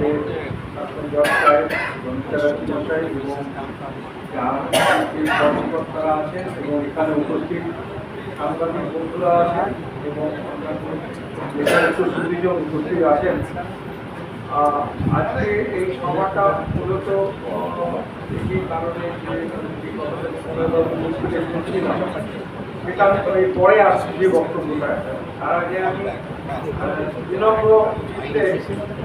আমাদের কর্মকর্তারা আছেন এবং এখানে উপস্থিত সাংবাদিক বন্ধুরা আছেন এবং সুদীজন উপস্থিত আছেন। আজকে এই সভাটা মূলত এই কারণে যে তো এই পরে আসছি যে বক্তব্যটা। তার আগে আমি চিত্তে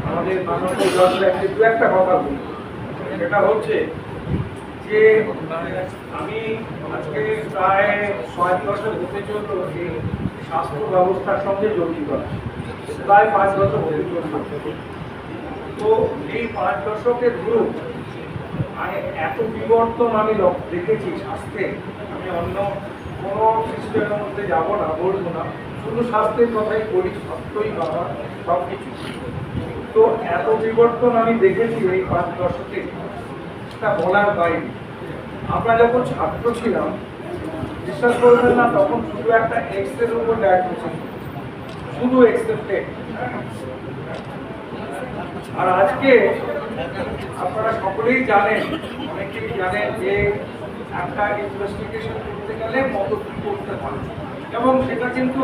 আমাদের মাননীয় জজকে দু একটা কথা বলি। সেটা হচ্ছে যে আমি আজকে প্রায় ছয় বছর হতে চলল এই স্বাস্থ্য ব্যবস্থার সঙ্গে জড়িত। প্রায় পাঁচ বছর হতে চলল। তো এই পাঁচ দশকের গ্রুপ মানে এত বিবর্তন আমি দেখেছি স্বাস্থ্যে আমি অন্য কোনো সিস্টেমের মধ্যে যাব না, বলব না। শুধু স্বাস্থ্যের কথাই বলি স্বাস্থ্যই বাবা, সব কিছু। তো এত বিবর্তন আমি দেখেছি এই পাঁচ দশকে, তা বলার বাইরে। আমরা যখন ছাত্র ছিলাম, বিশ্বাস করবেন না, তখন শুধু একটা এক্সের উপর ডায়াগনোসিস শুধু এক্সের টেস্ট আর আজকে আপনারা সকলেই জানেন, অনেকেই জানেন যে একটা ইনভেস্টিগেশন করতে গেলে কত কি করতে হয়। এবং সেটা কিন্তু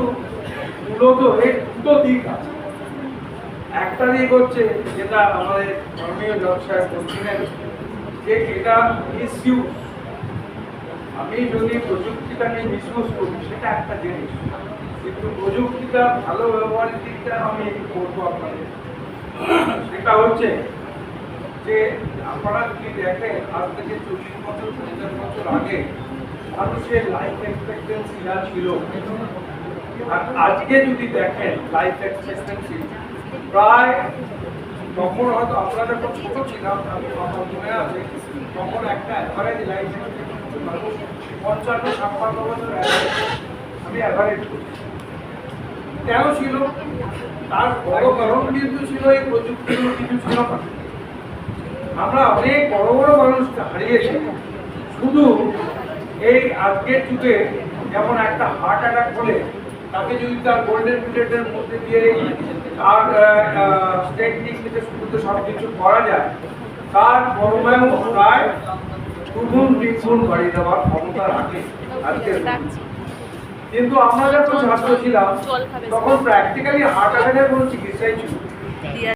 মূলত এর দুটো দিক আছে। একটা দিক হচ্ছে যেটা আমাদের ধর্মীয় ব্যবসায় বলছিলেন যে এটা মিসইউজ আমি যদি প্রযুক্তিটাকে মিসইউজ করি, সেটা একটা জিনিস। কিন্তু প্রযুক্তিটা ভালো ব্যবহারের দিকটা আমি করব আপনাদের। সেটা হচ্ছে যে আপনারা যদি দেখেন, আজ থেকে চল্লিশ বছর, পঞ্চাশ বছর আগে মানুষের লাইফ এক্সপেক্টেন্সি যা ছিল, আর আজকে যদি দেখেন লাইফ এক্সপেক্টেন্সি প্রায় তখন হয়তো আমরা যখন ছোট ছিলাম আমি আমার মনে আছে, তখন একটা অ্যাভারেজ লাইফ এক্সপেক্টেন্সি মানুষ পঞ্চান্ন, ছাপ্পান্ন বছর আমি অ্যাভারেজ করি কেন ছিল? তার বড় কারণ কিন্তু ছিল এই প্রযুক্তির কিছু ছিল না আমরা অনেক বড় বড় মানুষকে হারিয়েছি। শুধু এই আজকের যুগে যেমন একটা হার্ট অ্যাটাক হলে, তাকে যদি তার গোল্ডেন পিরিয়ডের মধ্যে দিয়ে তার টেকনিক থেকে শুরু করে সব কিছু করা যায়, তার পরমায়ু প্রায় দুগুণ তিনগুণ বাড়িয়ে দেওয়ার ক্ষমতা রাখে আজকের। কিন্তু আমরা যখন ছাত্র ছিলাম তখন প্র্যাকটিক্যালি হার্ট অ্যাটাকের কোনো চিকিৎসাই ছিল।